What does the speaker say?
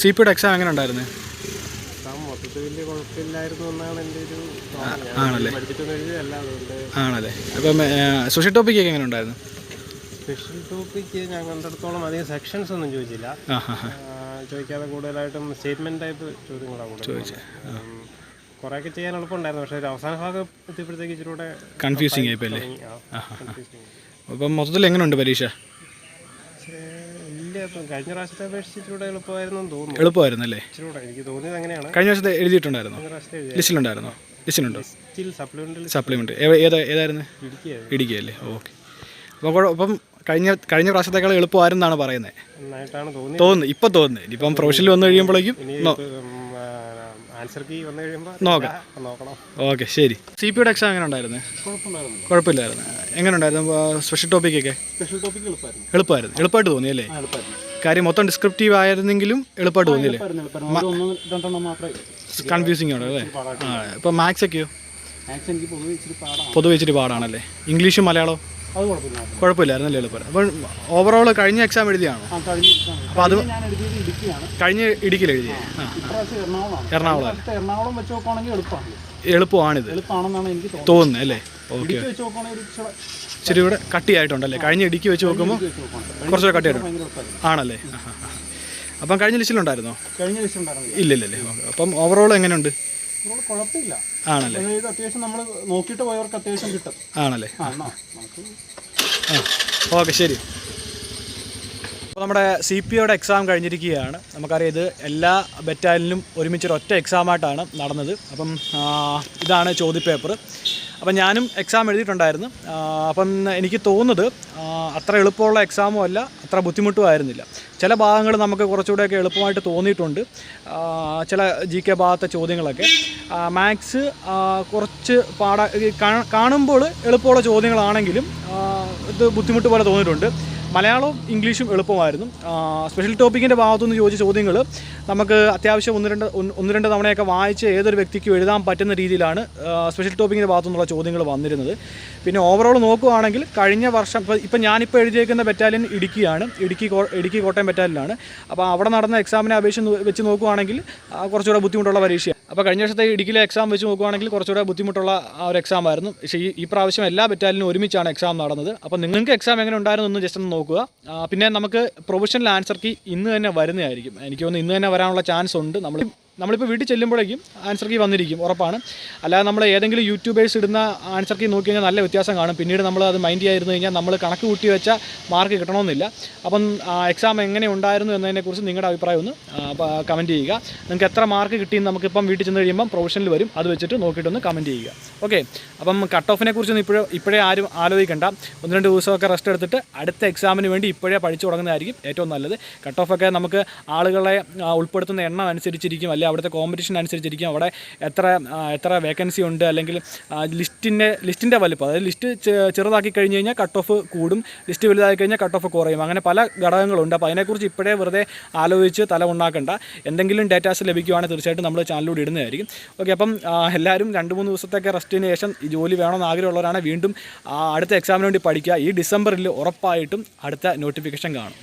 C പിയുടെ exam എങ്ങനെ ഉണ്ടായിരുന്നു? ആണല്ലേ? ആണല്ലേ? അപ്പം സോഷ്യൽ ടോപ്പിക് എങ്ങനെ ഉണ്ടായിരുന്നു? സ്പെഷ്യൽ ടോപ്പിക്ക് ഞാൻ കണ്ടിടത്തോളം അധികം സെക്ഷൻസ് ഒന്നും ചോദിച്ചില്ല. ചോദിക്കാതെ കൂടുതലായിട്ടും സ്റ്റേറ്റ്മെന്റ് ടൈപ്പ് ചോദ്യങ്ങളാണ് കൂടുതൽ കുറേയൊക്കെ ചെയ്യാൻ എളുപ്പമുണ്ടായിരുന്നു. പക്ഷേ അവസാന ഭാഗം എത്തിയപ്പോഴത്തേക്ക് ഇച്ചിരി കൂടെ കൺഫ്യൂസിങ് ആയിപ്പോ അല്ലേ. അപ്പം മൊത്തത്തിൽ എങ്ങനെയുണ്ട് പരീക്ഷ? ഇപ്പം കഴിഞ്ഞ പ്രാവശ്യത്തെ അപേക്ഷിച്ചിട്ട് എളുപ്പമായിരുന്നു തോന്നുന്നു. എളുപ്പമായിരുന്നു അല്ലേ ഇച്ചിരി എനിക്ക് തോന്നിയത് അങ്ങനെയാണ്. കഴിഞ്ഞ വർഷത്തെ എഴുതിയിട്ടുണ്ടായിരുന്നു? കഴിഞ്ഞ പ്രാവശ്യത്തെ എഴുതിയ ലിസ്റ്റിലുണ്ടായിരുന്നോ? ലിസ്റ്റിലുണ്ടോ? സ്റ്റിൽ സപ്ലിമെന്ററി സപ്ലിമെന്റ് ഏതാ ഏതായിരുന്നു? ഇടുക്കിയായിരുന്നു. ഇടുക്കിയല്ലേ? ഓക്കെ. അപ്പോൾ കുഴ- അപ്പം കഴിഞ്ഞ കഴിഞ്ഞ പ്രാവശ്യത്തേക്കാൾ എളുപ്പമായിരുന്നാണ് പറയുന്നത്. നന്നായിട്ടാണ് തോന്നിയത്. തോന്നുന്നു. ഇപ്പം തോന്നുന്നു. ഇനിയിപ്പം പ്രൊഫഷനിൽ വന്നു കഴിയുമ്പോഴേക്കും ഇനി ആൻസർ കീ വന്നു കഴിയുമ്പോൾ നോക്കാം. നോക്കണം. ഓക്കെ ശരി. സി പിയുടെ എക്സാം എങ്ങനെ ഉണ്ടായിരുന്നു? കുഴപ്പമില്ലായിരുന്നു. എങ്ങനെ ഉണ്ടായിരുന്നു? സ്പെഷ്യൽ ടോപ്പിക്കൊക്കെ സ്പെഷ്യൽ ടോപ്പിക് എളുപ്പമായിരുന്നു. എളുപ്പമായിരുന്നു. എളുപ്പമായിട്ട് തോന്നിയല്ലേ അല്ലേ? കാര്യം മൊത്തം ഡിസ്ക്രിപ്റ്റീവ് ആയിരുന്നെങ്കിലും എളുപ്പമായിട്ട് തോന്നിയില്ലേ കൺഫ്യൂസിംഗ് ആണ് അല്ലേ? ആ ഇപ്പം മാത്സ് ഒക്കെയോ? പൊതുവെ ഇച്ചിരി പാടാണല്ലേ? ഇംഗ്ലീഷും മലയാളവും? അത് കുഴപ്പമില്ലായിരുന്നു കുഴപ്പമില്ലായിരുന്നല്ലേ എളുപ്പം അപ്പോൾ ഓവറോൾ കഴിഞ്ഞ എക്സാം എഴുതിയാണോ? ആ കഴിഞ്ഞ അപ്പോൾ അത് ഞാൻ എഴുതിയത് ഇടുക്കിയാണ്. കഴിഞ്ഞ ഇടുക്കിയിൽ എഴുതിയേ? ആ ഇപ്രാവശ്യം എറണാകുളമാണ്. എറണാകുളം അടുത്ത എറണാകുളം വെച്ച് നോക്കുവാണെങ്കിൽ എളുപ്പമാണ്. എളുപ്പമാണിത്. എളുപ്പമാണെന്നാണ് എനിക്ക് തോന്നുന്നത്. തോന്നുന്നത് അല്ലേ? ഓക്കെ. ഇടുക്കി വെച്ച് നോക്കുവാണെങ്കിൽ ഒരു ഇച്ചിരി ഇച്ചിരി കൂടെ കട്ടിയായിട്ടുണ്ടല്ലേ? കഴിഞ്ഞ ഇടുക്കി വെച്ച് നോക്കുമ്പോൾ ഇടുക്കി വെച്ച് നോക്കുവാണെങ്കിൽ കുറച്ചുകൂടെ കട്ടിയായിട്ടുണ്ട്. ഭയങ്കര എളുപ്പമായിരുന്നു ആണല്ലേ? ആ, ആ, ആ. അപ്പം കഴിഞ്ഞ ലിസ്റ്റിലുണ്ടായിരുന്നോ? കഴിഞ്ഞ ദിവസം ഉണ്ടായിരുന്നില്ല ഇല്ലില്ലല്ലേ. ഓക്കെ. അപ്പം ഓവറോൾ എങ്ങനെയുണ്ട്? കുഴപ്പമില്ല. ആണല്ലേ? ഇത് അത്യാവശ്യം നമ്മൾ നോക്കിയിട്ട് പോയവർക്ക് അത്യാവശ്യം കിട്ടും. ആണല്ലേ? ഓക്കെ ശരി. അപ്പോൾ നമ്മുടെ സി പി ഒയുടെ എക്സാം കഴിഞ്ഞിരിക്കുകയാണ്. നമുക്കറിയാം ഇത് എല്ലാ ബറ്റാലിനും ഒരുമിച്ചൊരു ഒറ്റ എക്സാമായിട്ടാണ് നടന്നത്. അപ്പം ഇതാണ് ചോദ്യപേപ്പർ അപ്പം ഞാനും എക്സാം എഴുതിയിട്ടുണ്ടായിരുന്നു. അപ്പം എനിക്ക് തോന്നുന്നത് അത്ര എളുപ്പമുള്ള എക്സാമും അല്ല അത്ര ബുദ്ധിമുട്ടും ആയിരുന്നില്ല. ചില ഭാഗങ്ങൾ നമുക്ക് കുറച്ചുകൂടെയൊക്കെ എളുപ്പമായിട്ട് തോന്നിയിട്ടുണ്ട്. ചില ജി കെ ഭാഗത്തെ ചോദ്യങ്ങളൊക്കെ. മാത്സ് കുറച്ച് പാടാ കാണുമ്പോൾ എളുപ്പമുള്ള ചോദ്യങ്ങളാണെങ്കിലും ഇത് ബുദ്ധിമുട്ട് പോലെ തോന്നിയിട്ടുണ്ട്. മലയാളവും ഇംഗ്ലീഷും എളുപ്പമായിരുന്നു. സ്പെഷ്യൽ ടോപ്പിക്കിന്റെ ഭാഗത്തുനിന്ന് ചോദിച്ച ചോദ്യങ്ങൾ നമുക്ക് അത്യാവശ്യം ഒന്ന് രണ്ട് ഒന്ന് രണ്ട് തവണയൊക്കെ വായിച്ച് ഏതൊരു വ്യക്തിക്കും എഴുതാൻ പറ്റുന്ന രീതിയിലാണ് സ്പെഷ്യൽ ടോപ്പിക്കിന്റെ ഭാഗത്തുനിന്നുള്ള ചോദ്യങ്ങൾ വന്നിരുന്നത്. പിന്നെ ഓവറോൾ നോക്കുകയാണെങ്കിൽ കഴിഞ്ഞ വർഷം ഇപ്പോൾ ഇപ്പം ഞാനിപ്പോൾ എഴുതിയേക്കുന്ന ബറ്റാലിയൻ ഇടുക്കിയാണ്. ഇടുക്കി ഇടുക്കി കോട്ടയം ബറ്റാലിയനാണ് അപ്പോൾ അവിടെ നടന്ന എക്സാമിനെ അപേക്ഷിച്ച് വെച്ച് നോക്കുകയാണെങ്കിൽ കുറച്ചുകൂടെ ബുദ്ധിമുട്ടുള്ള പരീക്ഷയാണ്. അപ്പോൾ കഴിഞ്ഞ വർഷത്തെ ഇടുക്കിയിലെ എക്സാം വെച്ച് നോക്കുകയാണെങ്കിൽ കുറച്ചുകൂടെ ബുദ്ധിമുട്ടുള്ള ഒരു എക്സാം ആയിരുന്നു. പക്ഷേ ഈ പ്രാവശ്യം എല്ലാ ബറ്റാലിനും ഒരുമിച്ചാണ് എക്സാം നടന്നത്. അപ്പോൾ നിങ്ങൾക്ക് എക്സാം എങ്ങനെ ഉണ്ടായിരുന്നു? എന്ന് ജസ്റ്റ് ഒന്ന് നോക്കുക ആ, പിന്നെ നമുക്ക് പ്രൊഫഷണൽ ആൻസർ കീ ഇന്ന് തന്നെ വരുന്നതായിരിക്കും. എനിക്ക് തോന്നുന്നു ഇന്ന് തന്നെ വരാനുള്ള ചാൻസ് ഉണ്ട്. നമ്മൾ നമ്മളിപ്പോൾ വീട്ടിൽ ചെല്ലുമ്പോഴേക്കും ആൻസർ കീ വന്നിരിക്കും ഉറപ്പാണ്. അല്ലാതെ നമ്മൾ ഏതെങ്കിലും യൂട്യൂബേഴ്സ് ഇടുന്ന ആൻസർ കീ നോക്കി കഴിഞ്ഞാൽ നല്ല വ്യത്യാസം കാണും. പിന്നീട് നമ്മൾ അത് മൈൻഡ് ചെയ്യായിരുന്നു കഴിഞ്ഞാൽ നമ്മൾ കണക്ക് കൂട്ടി വെച്ച മാർക്ക് കിട്ടണമെന്നില്ല. അപ്പം എക്സാം എങ്ങനെ ഉണ്ടായിരുന്നു എന്നതിനെക്കുറിച്ച് നിങ്ങളുടെ അഭിപ്രായം ഒന്ന് കമന്റ് ചെയ്യുക. നിങ്ങൾക്ക് എത്ര മാർക്ക് കിട്ടിയെന്ന് നമുക്കിപ്പം വീട്ടിൽ ചെന്ന് കഴിയുമ്പം പ്രൊഫഷനിൽ വരും. അത് വെച്ചിട്ട് നോക്കിയിട്ടൊന്ന് കമന്റ് ചെയ്യുക. ഓക്കെ അപ്പം കട്ട് ഓഫിനെ കുറിച്ചൊന്നും ഇപ്പോഴും ഇപ്പോഴേ ആരും ആലോചിക്കേണ്ട. ഒന്ന് രണ്ട് ദിവസമൊക്കെ റെസ്റ്റ് എടുത്തിട്ട് അടുത്ത എക്സാമിന് വേണ്ടി ഇപ്പോഴേ പഠിച്ചു തുടങ്ങുന്നതായിരിക്കും ഏറ്റവും നല്ലത്. കട്ട് ഓഫൊക്കെ നമുക്ക് ആളുകളെ ഉൾപ്പെടുത്തുന്ന എണ്ണം അനുസരിച്ചിരിക്കും. അല്ലെങ്കിൽ അവിടുത്തെ കോമ്പറ്റീഷൻ അനുസരിച്ചിരിക്കും. അവിടെ എത്ര എത്ര വേക്കൻസി ഉണ്ട് അല്ലെങ്കിൽ ലിസ്റ്റിന്റെ ലിസ്റ്റിന്റെ വലുപ്പം. അതായത് ലിസ്റ്റ് ചെറുതാക്കി കഴിഞ്ഞ് കഴിഞ്ഞാൽ കട്ട് ഓഫ് കൂടും. ലിസ്റ്റ് വലുതാക്കി കഴിഞ്ഞാൽ കട്ട് ഓഫ് കുറയും. അങ്ങനെ പല ഘടകങ്ങളുണ്ട്. അപ്പോൾ അതിനെക്കുറിച്ച് ഇപ്പോഴേ വെറുതെ ആലോചിച്ച് തല ഉണ്ടാക്കണ്ട എന്തെങ്കിലും ഡേറ്റാസ് ലഭിക്കുവാണെങ്കിൽ തീർച്ചയായിട്ടും നമ്മൾ ചാനലിലൂടെ ഇടുന്നതായിരിക്കും. ഓക്കെ അപ്പം എല്ലാവരും രണ്ട് മൂന്ന് ദിവസത്തേക്ക് റെസ്റ്റിന് ശേഷം ഈ ജോലി വേണമെന്ന് ആഗ്രഹമുള്ളവരാണ് വീണ്ടും അടുത്ത എക്സാമിന് വേണ്ടി പഠിക്കുക. ഈ ഡിസംബറിൽ ഉറപ്പായിട്ടും അടുത്ത നോട്ടിഫിക്കേഷൻ കാണും.